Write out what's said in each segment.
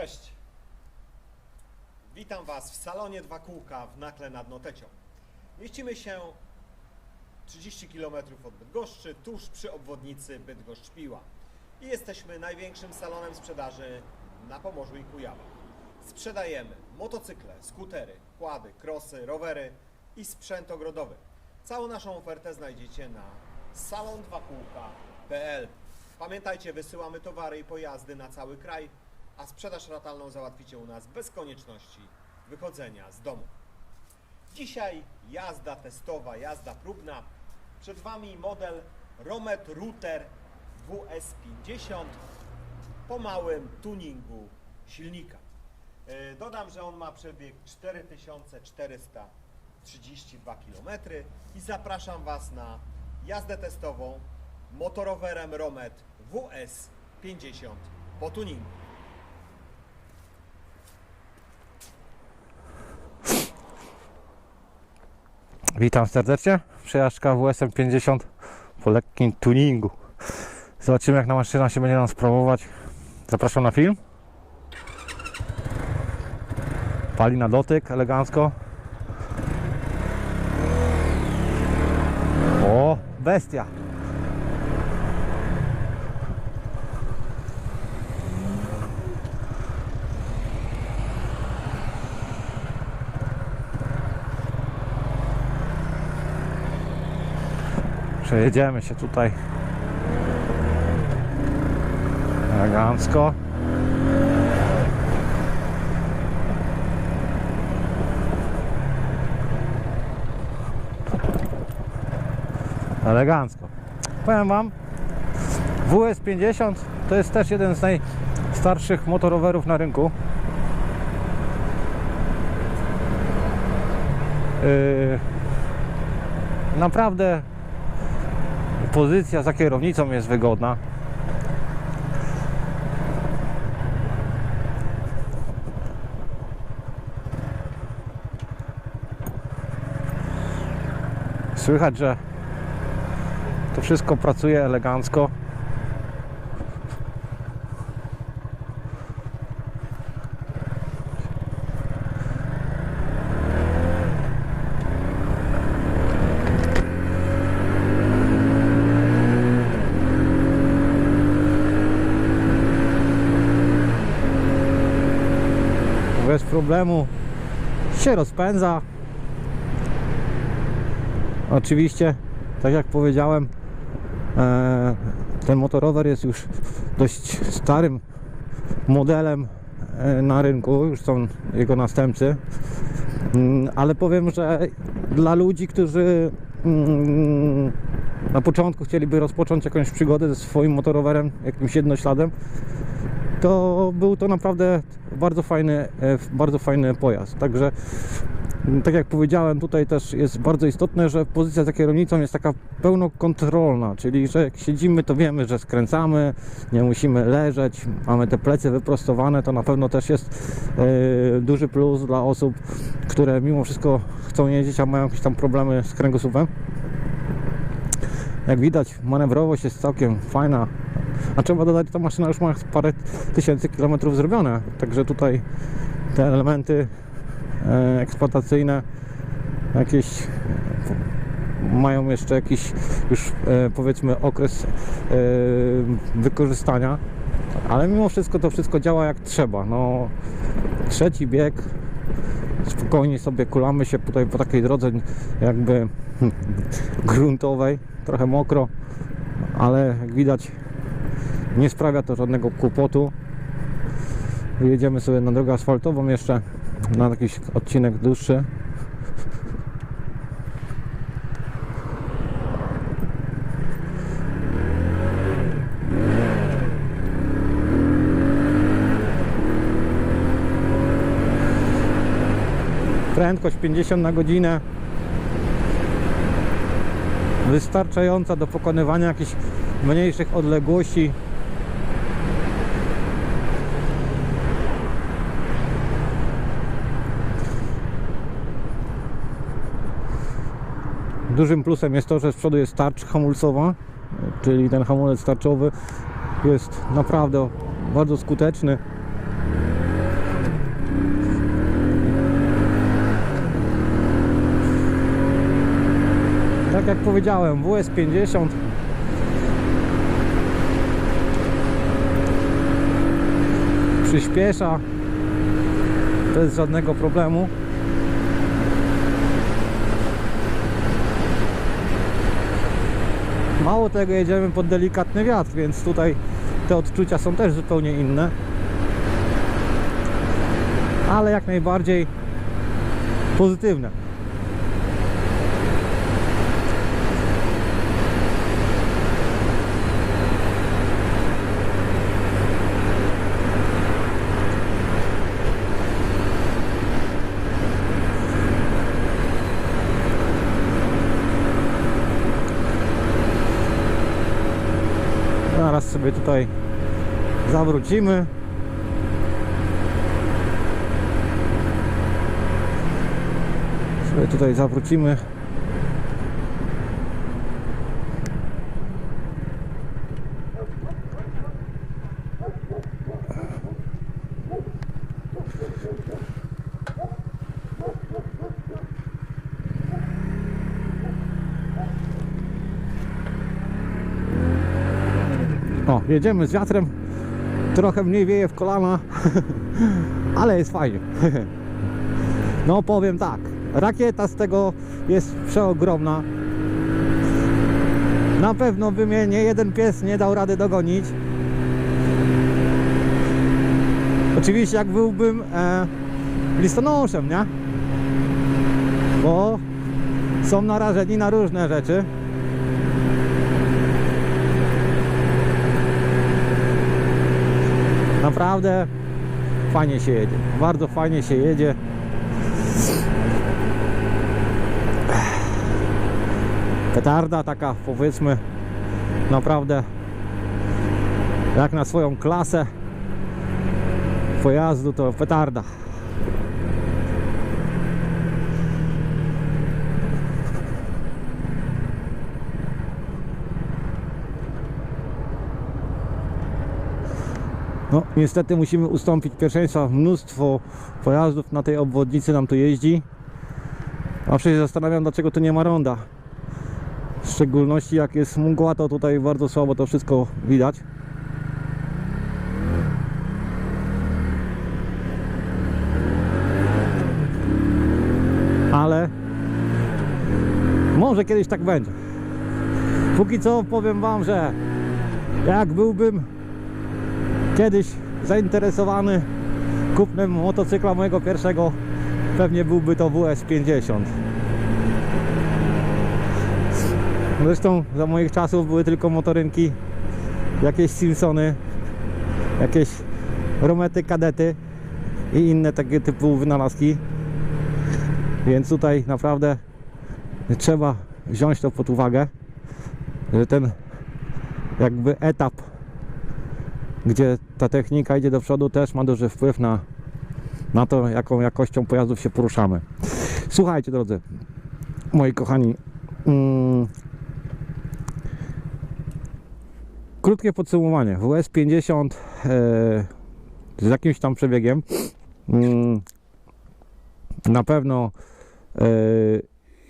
Cześć. Witam Was w salonie Dwa Kółka w Nakle nad Notecią. Mieścimy się 30 km od Bydgoszczy, tuż przy obwodnicy Bydgoszcz-Piła. I jesteśmy największym salonem sprzedaży na Pomorzu i Kujawach. Sprzedajemy motocykle, skutery, kłady, krosy, rowery i sprzęt ogrodowy. Całą naszą ofertę znajdziecie na salon2kółka.pl Pamiętajcie, wysyłamy towary i pojazdy na cały kraj, a sprzedaż ratalną załatwicie u nas bez konieczności wychodzenia z domu. Dzisiaj jazda testowa, jazda próbna. Przed Wami model Romet Router WS50 po małym tuningu silnika. Yy, Dodam, że on ma przebieg 4432 km i zapraszam Was na jazdę testową motorowerem Romet WS50 po tuningu. Witam serdecznie. Przejażdżka WSM 50 po lekkim tuningu. Zobaczymy jak na maszyna się będzie nam sprawować. Zapraszam na film. Pali na dotyk elegancko. O, bestia. Przejedziemy się tutaj elegancko. Elegancko. Powiem Wam, WS50 to jest też jeden z najstarszych motorowerów na rynku. Yy, naprawdę pozycja za kierownicą jest wygodna. Słychać, że to wszystko pracuje elegancko. bez problemu się rozpędza. Oczywiście, tak jak powiedziałem, e, ten motorower jest już dość starym modelem e, na rynku, już są jego następcy. Mm, Ale powiem, że dla ludzi, którzy mm, na początku chcieliby rozpocząć jakąś przygodę ze swoim motorowerem, jakimś jednośladem, to był to naprawdę bardzo fajny, e, bardzo fajny pojazd. Także m, tak jak powiedziałem, tutaj też jest bardzo istotne, że pozycja za kierownicą jest taka pełnokontrolna, czyli że jak siedzimy, to wiemy, że skręcamy, nie musimy leżeć, mamy te plecy wyprostowane, to na pewno też jest e, duży plus dla osób, które mimo wszystko chcą jeździć, a mają jakieś tam problemy z kręgosłupem. Jak widać, manewrowość jest całkiem fajna. A trzeba dodać, ta maszyna już ma parę tysięcy kilometrów zrobione. Także tutaj te elementy e, eksploatacyjne jakieś mają jeszcze jakiś już e, powiedzmy okres e, wykorzystania. Ale mimo wszystko to wszystko działa jak trzeba. No, trzeci bieg spokojnie sobie kulamy się tutaj po takiej drodze jakby gruntowej, trochę mokro, ale jak widać nie sprawia to żadnego kłopotu. Jedziemy sobie na drogę asfaltową jeszcze, na jakiś odcinek dłuższy. Prędkość 50 na godzinę wystarczająca do pokonywania jakichś mniejszych odległości. Dużym plusem jest to, że z przodu jest tarcz hamulcowa, czyli ten hamulec tarczowy jest naprawdę bardzo skuteczny. Tak jak powiedziałem, WS50 przyspiesza bez żadnego problemu. Mało tego, jedziemy pod delikatny wiatr, więc tutaj te odczucia są też zupełnie inne. Ale jak najbardziej pozytywne. Zaraz sobie tutaj zawrócimy. Sobie tutaj zawrócimy. Jedziemy z wiatrem. Trochę mniej wieje w kolana, ale jest fajnie. No powiem tak, rakieta z tego jest przeogromna. Na pewno by mnie nie jeden pies nie dał rady dogonić. Oczywiście jak byłbym e, listonoszem, nie? Bo są narażeni na różne rzeczy. Naprawdę fajnie się jedzie. Bardzo fajnie się jedzie. Petarda taka powiedzmy naprawdę jak na swoją klasę pojazdu to petarda. No, niestety musimy ustąpić pierwszeństwa. Mnóstwo pojazdów na tej obwodnicy nam tu jeździ. Zawsze się zastanawiam, dlaczego tu nie ma ronda. W szczególności jak jest mgła, to tutaj bardzo słabo to wszystko widać. Ale może kiedyś tak będzie. Póki co powiem Wam, że jak byłbym kiedyś zainteresowany kupnem motocykla mojego pierwszego pewnie byłby to WS50 zresztą za moich czasów były tylko motorynki jakieś Simpsony jakieś Romety Kadety i inne takie typu wynalazki. Więc tutaj naprawdę trzeba wziąć to pod uwagę że ten jakby etap gdzie ta technika idzie do przodu, też ma duży wpływ na, na to, jaką jakością pojazdów się poruszamy. Słuchajcie, drodzy, moi kochani, mm, krótkie podsumowanie. WS50 e, z jakimś tam przebiegiem mm, na pewno e,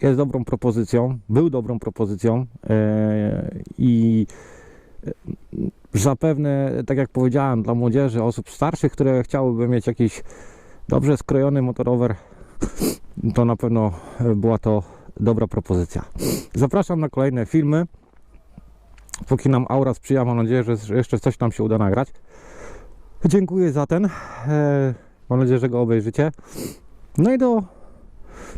jest dobrą propozycją, był dobrą propozycją e, i zapewne, tak jak powiedziałem, dla młodzieży, osób starszych, które chciałyby mieć jakiś dobrze skrojony motorower, to na pewno była to dobra propozycja. Zapraszam na kolejne filmy. Póki nam aura sprzyja, mam nadzieję, że jeszcze coś nam się uda nagrać. Dziękuję za ten. E, Mam nadzieję, że go obejrzycie. No i do,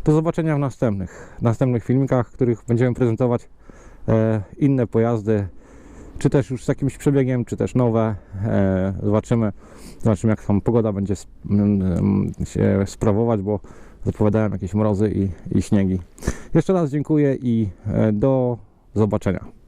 do zobaczenia w następnych, następnych filmikach, w których będziemy prezentować e, inne pojazdy, czy też już z jakimś przebiegiem, czy też nowe. E, zobaczymy, zobaczymy jak tam pogoda będzie się sprawować, bo zapowiadałem jakieś mrozy i, i śniegi. Jeszcze raz dziękuję i e, do zobaczenia.